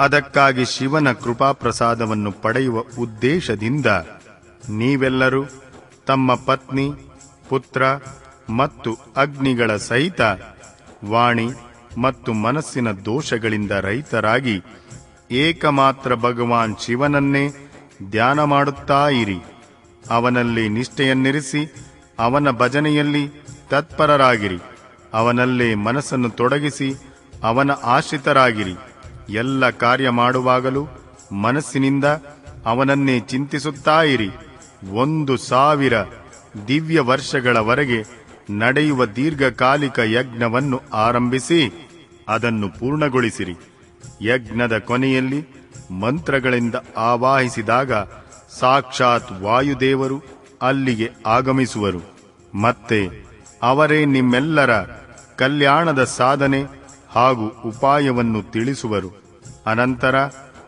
ಅದಕ್ಕಾಗಿ ಶಿವನ ಕೃಪಾಪ್ರಸಾದವನ್ನು ಪಡೆಯುವ ಉದ್ದೇಶದಿಂದ ನೀವೆಲ್ಲರೂ ತಮ್ಮ ಪತ್ನಿ, ಪುತ್ರ ಮತ್ತು ಅಗ್ನಿಗಳ ಸಹಿತ ವಾಣಿ ಮತ್ತು ಮನಸ್ಸಿನ ದೋಷಗಳಿಂದ ರಹಿತರಾಗಿ ಏಕಮಾತ್ರ ಭಗವಾನ್ ಶಿವನನ್ನೇ ಧ್ಯಾನ ಮಾಡುತ್ತಾ ಇರಿ. ಅವನಲ್ಲಿ ನಿಷ್ಠೆಯನ್ನಿರಿಸಿ, ಅವನ ಭಜನೆಯಲ್ಲಿ ತತ್ಪರರಾಗಿರಿ. ಅವನಲ್ಲೇ ಮನಸ್ಸನ್ನು ತೊಡಗಿಸಿ, ಅವನ ಆಶ್ರಿತರಾಗಿರಿ. ಎಲ್ಲ ಕಾರ್ಯ ಮಾಡುವಾಗಲೂ ಮನಸ್ಸಿನಿಂದ ಅವನನ್ನೇ ಚಿಂತಿಸುತ್ತಾ ಇರಿ. ಒಂದು ಸಾವಿರ ದಿವ್ಯ ವರ್ಷಗಳವರೆಗೆ ನಡೆಯುವ ದೀರ್ಘಕಾಲಿಕ ಯಜ್ಞವನ್ನು ಆರಂಭಿಸಿ, ಅದನ್ನು ಪೂರ್ಣಗೊಳಿಸಿರಿ. ಯಜ್ಞದ ಕೊನೆಯಲ್ಲಿ ಮಂತ್ರಗಳಿಂದ ಆವಾಹಿಸಿದಾಗ ಸಾಕ್ಷಾತ್ ವಾಯುದೇವರು ಅಲ್ಲಿಗೆ ಆಗಮಿಸುವರು. ಮತ್ತೆ ಅವರೇ ನಿಮ್ಮೆಲ್ಲರ ಕಲ್ಯಾಣದ ಸಾಧನೆ ಹಾಗೂ ಉಪಾಯವನ್ನು ತಿಳಿಸುವರು. ಅನಂತರ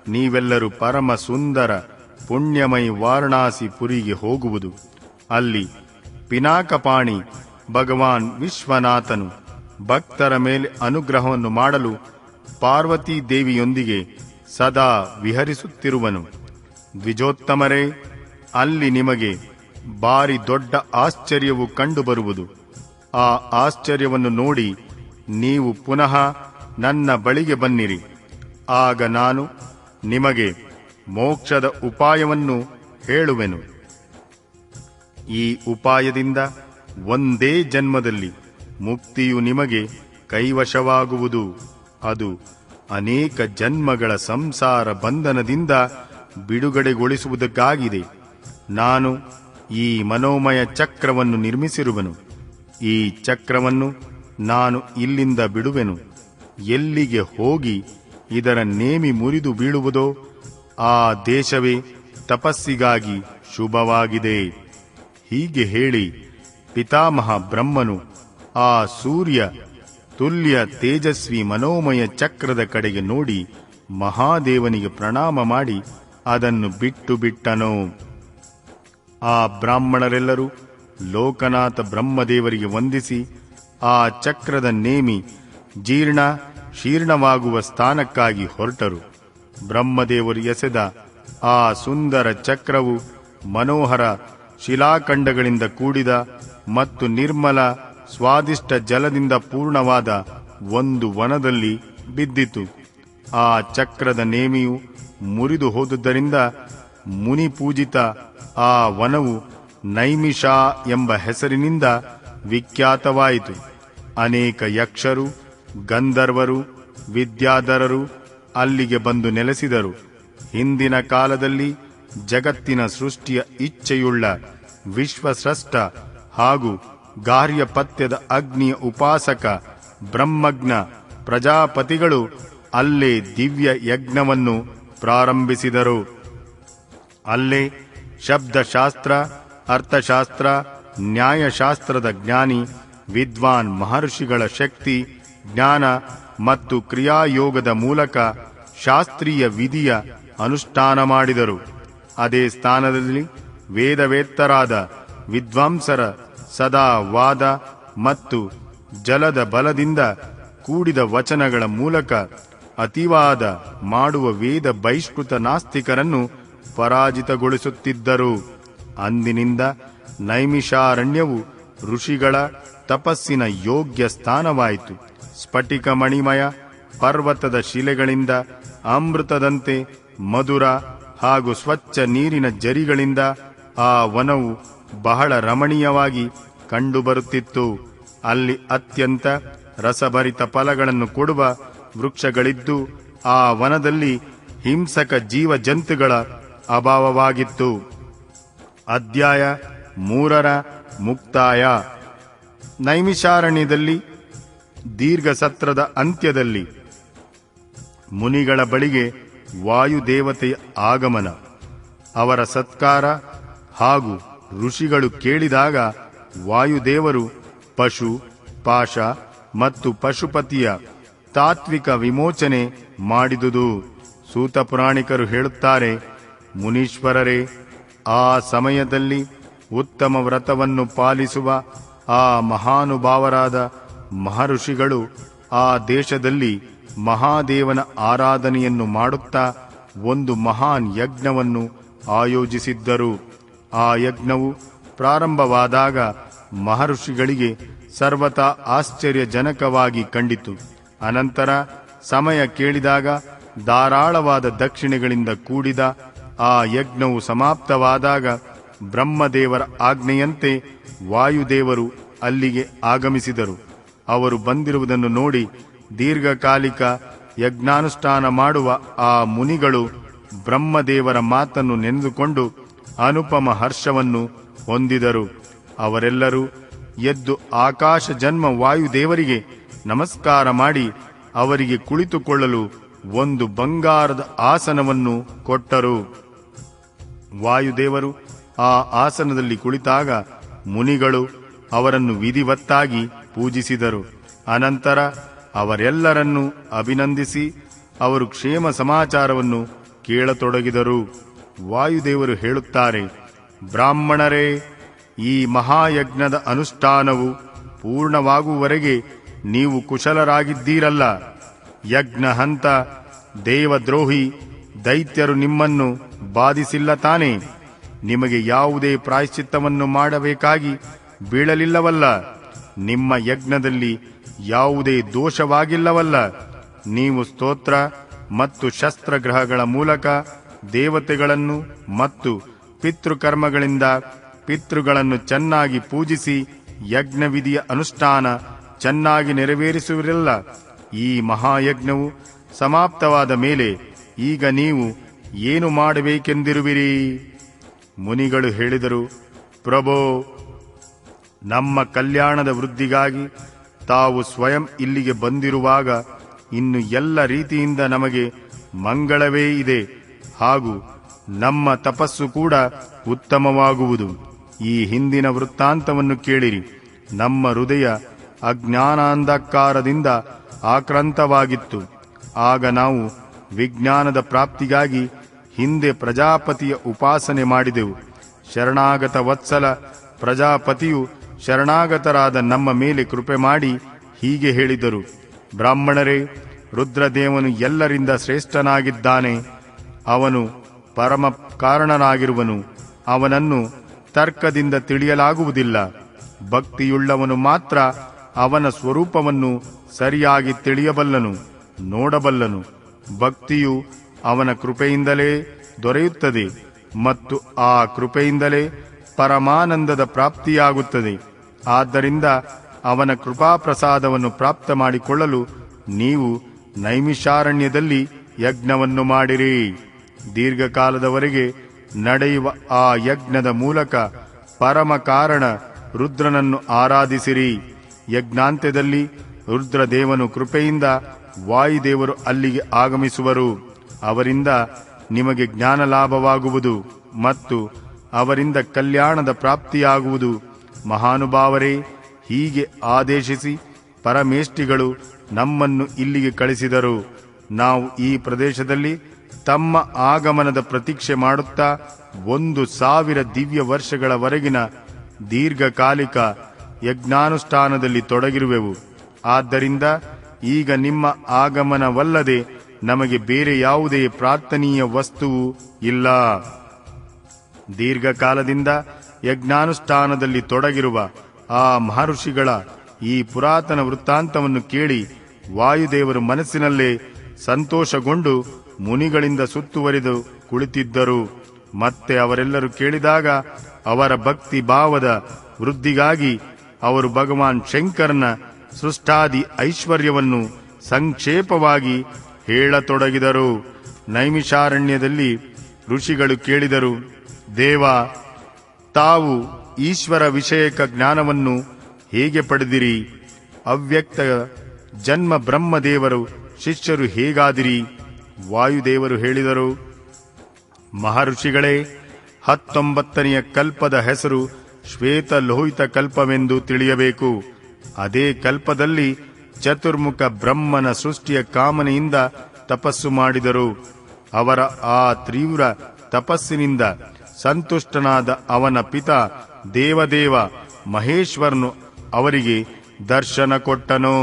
ನೀವೆಲ್ಲರೂ ಪರಮ ಸುಂದರ, ಪುಣ್ಯಮಯಿ ವಾರಣಾಸಿ ಪುರಿಗೆ ಹೋಗುವುದು. ಅಲ್ಲಿ ಪಿನಾಕಪಾಣಿ ಭಗವಾನ್ ವಿಶ್ವನಾಥನು ಭಕ್ತರ ಮೇಲೆ ಅನುಗ್ರಹವನ್ನು ಮಾಡಲು ಪಾರ್ವತೀ ದೇವಿಯೊಂದಿಗೆ ಸದಾ ವಿಹರಿಸುತ್ತಿರುವನು. ದ್ವಿಜೋತ್ತಮರೇ, ಅಲ್ಲಿ ನಿಮಗೆ ಬಾರಿ ದೊಡ್ಡ ಆಶ್ಚರ್ಯವು ಕಂಡುಬರುವುದು. ಆ ಆಶ್ಚರ್ಯವನ್ನು ನೋಡಿ ನೀವು ಪುನಃ ನನ್ನ ಬಳಿಗೆ ಬನ್ನಿರಿ. ಆಗ ನಾನು ನಿಮಗೆ ಮೋಕ್ಷದ ಉಪಾಯವನ್ನು ಹೇಳುವೆನು. ಈ ಉಪಾಯದಿಂದ ಒಂದೇ ಜನ್ಮದಲ್ಲಿ ಮುಕ್ತಿಯು ನಿಮಗೆ ಕೈವಶವಾಗುವುದು. ಅದು ಅನೇಕ ಜನ್ಮಗಳ ಸಂಸಾರ ಬಂಧನದಿಂದ ಬಿಡುಗಡೆಗೊಳಿಸುವುದಕ್ಕಾಗಿದೆ. ನಾನು ಈ ಮನೋಮಯ ಚಕ್ರವನ್ನು ನಿರ್ಮಿಸಿರುವನು. ಈ ಚಕ್ರವನ್ನು ನಾನು ಇಲ್ಲಿಂದ ಬಿಡುವೆನು. ಎಲ್ಲಿಗೆ ಹೋಗಿ ಇದರ ನೇಮಿ ಮುರಿದು ಬೀಳುವುದೋ ಆ ದೇಶವೇ ತಪಸ್ಸಿಗಾಗಿ ಶುಭವಾಗಿದೆ. ಹೀಗೆ ಹೇಳಿ ಪಿತಾಮಹ ಬ್ರಹ್ಮನು ಆ ಸೂರ್ಯ ತುಲ್ಯ ತೇಜಸ್ವಿ ಮನೋಮಯ ಚಕ್ರದ ಕಡೆಗೆ ನೋಡಿ ಮಹಾದೇವನಿಗೆ ಪ್ರಣಾಮ ಮಾಡಿ ಅದನ್ನು ಬಿಟ್ಟು ಬಿಟ್ಟನು. ಆ ಬ್ರಾಹ್ಮಣರೆಲ್ಲರೂ ಲೋಕನಾಥ ಬ್ರಹ್ಮದೇವರಿಗೆ ವಂದಿಸಿ ಆ ಚಕ್ರದ ನೇಮಿ ಜೀರ್ಣ ಶೀರ್ಣವಾಗುವ ಸ್ಥಾನಕ್ಕಾಗಿ ಹೊರಟರು. ಬ್ರಹ್ಮದೇವರು ಎಸೆದ ಆ ಸುಂದರ ಚಕ್ರವು ಮನೋಹರ ಶಿಲಾಖಂಡಗಳಿಂದ ಕೂಡಿದ ಮತ್ತು ನಿರ್ಮಲ ಸ್ವಾದಿಷ್ಟ ಜಲದಿಂದ ಪೂರ್ಣವಾದ ಒಂದು ವನದಲ್ಲಿ ಬಿದ್ದಿತು. ಆ ಚಕ್ರದ ನೇಮಿಯು ಮುರಿದು ಹೋದುದರಿಂದ ಮುನಿ ಪೂಜಿತ ಆ ವನವು ನೈಮಿಷಾ ಎಂಬ ಹೆಸರಿನಿಂದ ವಿಖ್ಯಾತವಾಯಿತು. ಅನೇಕ ಯಕ್ಷರು, ಗಂಧರ್ವರು, ವಿದ್ಯಾಧರರು ಅಲ್ಲಿಗೆ ಬಂದು ನೆಲೆಸಿದರು. ಹಿಂದಿನ ಕಾಲದಲ್ಲಿ ಜಗತ್ತಿನ ಸೃಷ್ಟಿಯ ಇಚ್ಛೆಯುಳ್ಳ ವಿಶ್ವಸ್ರಷ್ಟ ಹಾಗೂ ಗಾರ್ಯಪತ್ಯದ ಅಗ್ನಿಯ ಉಪಾಸಕ, ಬ್ರಹ್ಮಜ್ಞ ಪ್ರಜಾಪತಿಗಳು ಅಲ್ಲೇ ದಿವ್ಯ ಯಜ್ಞವನ್ನು ಪ್ರಾರಂಭಿಸಿದರು. ಅಲ್ಲೇ ಶಬ್ದಶಾಸ್ತ್ರ, ಅರ್ಥಶಾಸ್ತ್ರ, ನ್ಯಾಯಶಾಸ್ತ್ರದ ಜ್ಞಾನಿ ವಿದ್ವಾನ್ ಮಹರ್ಷಿಗಳ ಶಕ್ತಿ, ಜ್ಞಾನ ಮತ್ತು ಕ್ರಿಯಾಯೋಗದ ಮೂಲಕ ಶಾಸ್ತ್ರೀಯ ವಿಧಿಯ ಅನುಷ್ಠಾನ ಮಾಡಿದರು. ಅದೇ ಸ್ಥಾನದಲ್ಲಿ ವೇದವೇತ್ತರಾದ ವಿದ್ವಾಂಸರ ಸದಾ ವಾದ ಮತ್ತು ಜಲದ ಬಲದಿಂದ ಕೂಡಿದ ವಚನಗಳ ಮೂಲಕ ಅತಿವಾದ ಮಾಡುವ ವೇದ ಬಹಿಷ್ಕೃತ ನಾಸ್ತಿಕರನ್ನು ಪರಾಜಿತಗೊಳಿಸುತ್ತಿದ್ದರು. ಅಂದಿನಿಂದ ನೈಮಿಷಾರಣ್ಯವು ಋಷಿಗಳ ತಪಸ್ಸಿನ ಯೋಗ್ಯ ಸ್ಥಾನವಾಯಿತು. ಸ್ಫಟಿಕ ಮಣಿಮಯ, ಪರ್ವತದ ಶಿಲೆಗಳಿಂದ, ಅಮೃತದಂತೆ, ಮಧುರ ಹಾಗೂ ಸ್ವಚ್ಛ ನೀರಿನ ಜರಿಗಳಿಂದ ಆ ವನವು ಬಹಳ ರಮಣೀಯವಾಗಿ ಕಂಡುಬರುತ್ತಿತ್ತು. ಅಲ್ಲಿ ಅತ್ಯಂತ ರಸಭರಿತ ಫಲಗಳನ್ನು ಕೊಡುವ ವೃಕ್ಷಗಳಿದ್ದು, ಆ ವನದಲ್ಲಿ ಹಿಂಸಕ ಜೀವ ಜಂತುಗಳ ಅಭಾವವಾಗಿತ್ತು. ಅಧ್ಯಾಯ ಮೂರರ ಮುಕ್ತಾಯ. ನೈಮಿಷಾರಣ್ಯದಲ್ಲಿ, ದೀರ್ಘ ಸತ್ರದ ಅಂತ್ಯದಲ್ಲಿ, ಮುನಿಗಳ ಬಳಿಗೆ ವಾಯುದೇವತೆಯ ಆಗಮನ, ಅವರ ಸತ್ಕಾರ ಹಾಗೂ ಋಷಿಗಳು ಕೇಳಿದಾಗ ವಾಯುದೇವರು ಪಶು, ಪಾಶ ಮತ್ತು ಪಶುಪತಿಯ ತಾತ್ವಿಕ ವಿಮೋಚನೆ ಮಾಡಿದುದು. ಸೂತ ಪುರಾಣಿಕರು ಹೇಳುತ್ತಾರೆ, ಮುನೀಶ್ವರರೇ, ಆ ಸಮಯದಲ್ಲಿ ಉತ್ತಮ ವ್ರತವನ್ನು ಪಾಲಿಸುವ ಆ ಮಹಾನುಭಾವರಾದ ಮಹರ್ಷಿಗಳು ಆ ದೇಶದಲ್ಲಿ ಮಹಾದೇವನ ಆರಾಧನೆಯನ್ನು ಮಾಡುತ್ತಾ ಒಂದು ಮಹಾನ್ ಯಜ್ಞವನ್ನು ಆಯೋಜಿಸಿದ್ದರು. ಆ ಯಜ್ಞವು ಪ್ರಾರಂಭವಾದಾಗ ಮಹರ್ಷಿಗಳಿಗೆ ಸರ್ವತಾ ಆಶ್ಚರ್ಯಜನಕವಾಗಿ ಕಂಡಿತು. ಅನಂತರ ಸಮಯ ಕೇಳಿದಾಗ ಧಾರಾಳವಾದ ದಕ್ಷಿಣೆಗಳಿಂದ ಕೂಡಿದ ಆ ಯಜ್ಞವು ಸಮಾಪ್ತವಾದಾಗ ಬ್ರಹ್ಮದೇವರ ಆಜ್ಞೆಯಂತೆ ವಾಯುದೇವರು ಅಲ್ಲಿಗೆ ಆಗಮಿಸಿದರು. ಅವರು ಬಂದಿರುವುದನ್ನು ನೋಡಿ ದೀರ್ಘಕಾಲಿಕ ಯಜ್ಞಾನುಷ್ಠಾನ ಮಾಡುವ ಆ ಮುನಿಗಳು ಬ್ರಹ್ಮದೇವರ ಮಾತನ್ನು ನೆನೆದುಕೊಂಡು ಅನುಪಮ ಹರ್ಷವನ್ನು ಹೊಂದಿದರು. ಅವರೆಲ್ಲರೂ ಎದ್ದು ಆಕಾಶ ಜನ್ಮ ವಾಯುದೇವರಿಗೆ ನಮಸ್ಕಾರ ಮಾಡಿ ಅವರಿಗೆ ಕುಳಿತುಕೊಳ್ಳಲು ಒಂದು ಬಂಗಾರದ ಆಸನವನ್ನು ಕೊಟ್ಟರು. ವಾಯುದೇವರು ಆ ಆಸನದಲ್ಲಿ ಕುಳಿತಾಗ ಮುನಿಗಳು ಅವರನ್ನು ವಿಧಿವತ್ತಾಗಿ ಪೂಜಿಸಿದರು. ಅನಂತರ ಅವರೆಲ್ಲರನ್ನೂ ಅಭಿನಂದಿಸಿ ಅವರು ಕ್ಷೇಮ ಸಮಾಚಾರವನ್ನು ಕೇಳತೊಡಗಿದರು. ವಾಯುದೇವರು ಹೇಳುತ್ತಾರೆ, ಬ್ರಾಹ್ಮಣರೇ, ಈ ಮಹಾಯಜ್ಞದ ಅನುಷ್ಠಾನವು ಪೂರ್ಣವಾಗುವವರೆಗೆ ನೀವು ಕುಶಲರಾಗಿದ್ದೀರಲ್ಲ. ಯಜ್ಞ ಹಂತ ದೇವದ್ರೋಹಿ ದೈತ್ಯರು ನಿಮ್ಮನ್ನು ಬಾಧಿಸಿಲ್ಲ ತಾನೇ? ನಿಮಗೆ ಯಾವುದೇ ಪ್ರಾಯಶ್ಚಿತ್ತವನ್ನು ಮಾಡಬೇಕಾಗಿ ಬೀಳಲಿಲ್ಲವಲ್ಲ. ನಿಮ್ಮ ಯಜ್ಞದಲ್ಲಿ ಯಾವುದೇ ದೋಷವಾಗಿಲ್ಲವಲ್ಲ. ನೀವು ಸ್ತೋತ್ರ ಮತ್ತು ಶಸ್ತ್ರಗ್ರಹಗಳ ಮೂಲಕ ದೇವತೆಗಳನ್ನು ಮತ್ತು ಪಿತೃಕರ್ಮಗಳಿಂದ ಪಿತೃಗಳನ್ನು ಚೆನ್ನಾಗಿ ಪೂಜಿಸಿ ಯಜ್ಞವಿಧಿಯ ಅನುಷ್ಠಾನ ಚೆನ್ನಾಗಿ ನೆರವೇರಿಸುವಿರಲ್ಲ. ಈ ಮಹಾಯಜ್ಞವು ಸಮಾಪ್ತವಾದ ಮೇಲೆ ಈಗ ನೀವು ಏನು ಮಾಡಬೇಕೆಂದಿರುವಿರಿ? ಮುನಿಗಳು ಹೇಳಿದರು, ಪ್ರಭೋ, ನಮ್ಮ ಕಲ್ಯಾಣದ ವೃದ್ಧಿಗಾಗಿ ತಾವು ಸ್ವಯಂ ಇಲ್ಲಿಗೆ ಬಂದಿರುವಾಗ ಇನ್ನು ಎಲ್ಲ ರೀತಿಯಿಂದ ನಮಗೆ ಮಂಗಳವೇ ಇದೆ ಹಾಗೂ ನಮ್ಮ ತಪಸ್ಸು ಕೂಡ ಉತ್ತಮವಾಗುವುದು. ಈ ಹಿಂದಿನ ವೃತ್ತಾಂತವನ್ನು ಕೇಳಿರಿ. ನಮ್ಮ ಹೃದಯ ಅಜ್ಞಾನಾಂಧಕಾರದಿಂದ ಆಕ್ರಾಂತವಾಗಿತ್ತು. ಆಗ ನಾವು ವಿಜ್ಞಾನದ ಪ್ರಾಪ್ತಿಗಾಗಿ ಹಿಂದೆ ಪ್ರಜಾಪತಿಯ ಉಪಾಸನೆ ಮಾಡಿದೆವು. ಶರಣಾಗತ ವತ್ಸಲ, ಪ್ರಜಾಪತಿಯು ಶರಣಾಗತರಾದ ನಮ್ಮ ಮೇಲೆ ಕೃಪೆ ಮಾಡಿ ಹೀಗೆ ಹೇಳಿದರು. ಬ್ರಾಹ್ಮಣರೇ, ರುದ್ರದೇವನು ಎಲ್ಲರಿಂದ ಶ್ರೇಷ್ಠನಾಗಿದ್ದಾನೆ. ಅವನು ಪರಮ ಕಾರಣನಾಗಿರುವನು. ಅವನನ್ನು ತರ್ಕದಿಂದ ತಿಳಿಯಲಾಗುವುದಿಲ್ಲ. ಭಕ್ತಿಯುಳ್ಳವನು ಮಾತ್ರ ಅವನ ಸ್ವರೂಪವನ್ನು ಸರಿಯಾಗಿ ತಿಳಿಯಬಲ್ಲನು, ನೋಡಬಲ್ಲನು. ಭಕ್ತಿಯು ಅವನ ಕೃಪೆಯಿಂದಲೇ ದೊರೆಯುತ್ತದೆ ಮತ್ತು ಆ ಕೃಪೆಯಿಂದಲೇ ಪರಮಾನಂದದ ಪ್ರಾಪ್ತಿಯಾಗುತ್ತದೆ. ಆದ್ದರಿಂದ ಅವನ ಕೃಪಾಪ್ರಸಾದವನ್ನು ಪ್ರಾಪ್ತ ಮಾಡಿಕೊಳ್ಳಲು ನೀವು ನೈಮಿಷಾರಣ್ಯದಲ್ಲಿ ಯಜ್ಞವನ್ನು ಮಾಡಿರಿ. ದೀರ್ಘಕಾಲದವರೆಗೆ ನಡೆಯುವ ಆ ಯಜ್ಞದ ಮೂಲಕ ಪರಮ ಕಾರಣ ರುದ್ರನನ್ನು ಆರಾಧಿಸಿರಿ. ಯಜ್ಞಾಂತ್ಯದಲ್ಲಿ ರುದ್ರದೇವನು ಕೃಪೆಯಿಂದ ವಾಯುದೇವರು ಅಲ್ಲಿಗೆ ಆಗಮಿಸುವರು. ಅವರಿಂದ ನಿಮಗೆ ಜ್ಞಾನ ಲಾಭವಾಗುವುದು ಮತ್ತು ಅವರಿಂದ ಕಲ್ಯಾಣದ ಪ್ರಾಪ್ತಿಯಾಗುವುದು. ಮಹಾನುಭಾವರೇ, ಹೀಗೆ ಆದೇಶಿಸಿ ಪರಮೇಷ್ಠಿಗಳು ನಮ್ಮನ್ನು ಇಲ್ಲಿಗೆ ಕಳಿಸಿದರು. ನಾವು ಈ ಪ್ರದೇಶದಲ್ಲಿ ತಮ್ಮ ಆಗಮನದ ಪ್ರತೀಕ್ಷೆ ಮಾಡುತ್ತಾ ಒಂದು ಸಾವಿರ ದಿವ್ಯ ವರ್ಷಗಳವರೆಗಿನ ದೀರ್ಘಕಾಲಿಕ ಯಜ್ಞಾನುಷ್ಠಾನದಲ್ಲಿ ತೊಡಗಿರುವೆವು. ಆದ್ದರಿಂದ ಈಗ ನಿಮ್ಮ ಆಗಮನವಲ್ಲದೆ ನಮಗೆ ಬೇರೆ ಯಾವುದೇ ಪ್ರಾರ್ಥನೀಯ ವಸ್ತು ಇಲ್ಲ. ದೀರ್ಘಕಾಲದಿಂದ ಯಜ್ಞಾನುಷ್ಠಾನದಲ್ಲಿ ತೊಡಗಿರುವ ಆ ಮಹರ್ಷಿಗಳ ಈ ಪುರಾತನ ವೃತ್ತಾಂತವನ್ನು ಕೇಳಿ ವಾಯುದೇವರು ಮನಸ್ಸಿನಲ್ಲೇ ಸಂತೋಷಗೊಂಡು ಮುನಿಗಳಿಂದ ಸುತ್ತುವರಿದು ಕುಳಿತಿದ್ದರು. ಮತ್ತೆ ಅವರೆಲ್ಲರೂ ಕೇಳಿದಾಗ ಅವರ ಭಕ್ತಿ ಭಾವದ ವೃದ್ಧಿಗಾಗಿ ಅವರು ಭಗವಾನ್ ಶಂಕರನ ಸೃಷ್ಟಾದಿ ಐಶ್ವರ್ಯವನ್ನು ಸಂಕ್ಷೇಪವಾಗಿ ಹೇಳತೊಡಗಿದರು. ನೈಮಿಷಾರಣ್ಯದಲ್ಲಿ ಋಷಿಗಳು ಕೇಳಿದರು, ದೇವ, ತಾವು ಈಶ್ವರ ವಿಷಯಕ ಜ್ಞಾನವನ್ನು ಹೇಗೆ ಪಡೆದಿರಿ? ಅವ್ಯಕ್ತ ಜನ್ಮ ಬ್ರಹ್ಮದೇವರು ಶಿಷ್ಯರು ಹೇಗಾದಿರಿ? ವಾಯುದೇವರು ಹೇಳಿದರು, ಮಹರ್ಷಿಗಳೇ, ಹತ್ತೊಂಬತ್ತನೆಯ ಕಲ್ಪದ ಹೆಸರು ಶ್ವೇತ ಲೋಹಿತ ಕಲ್ಪವೆಂದು ತಿಳಿಯಬೇಕು. ಅದೇ ಕಲ್ಪದಲ್ಲಿ ಚತುರ್ಮುಖ ಬ್ರಹ್ಮನ ಸೃಷ್ಟಿಯ ಕಾಮನೆಯಿಂದ ತಪಸ್ಸು ಮಾಡಿದರು. ಅವರ ಆ ತೀವ್ರ ತಪಸ್ಸಿನಿಂದ ಸಂತುಷ್ಟನಾದ ಅವನ ಪಿತ ದೇವದೇವ ಮಹೇಶ್ವರನು ಅವರಿಗೆ ದರ್ಶನ ಕೊಟ್ಟನು.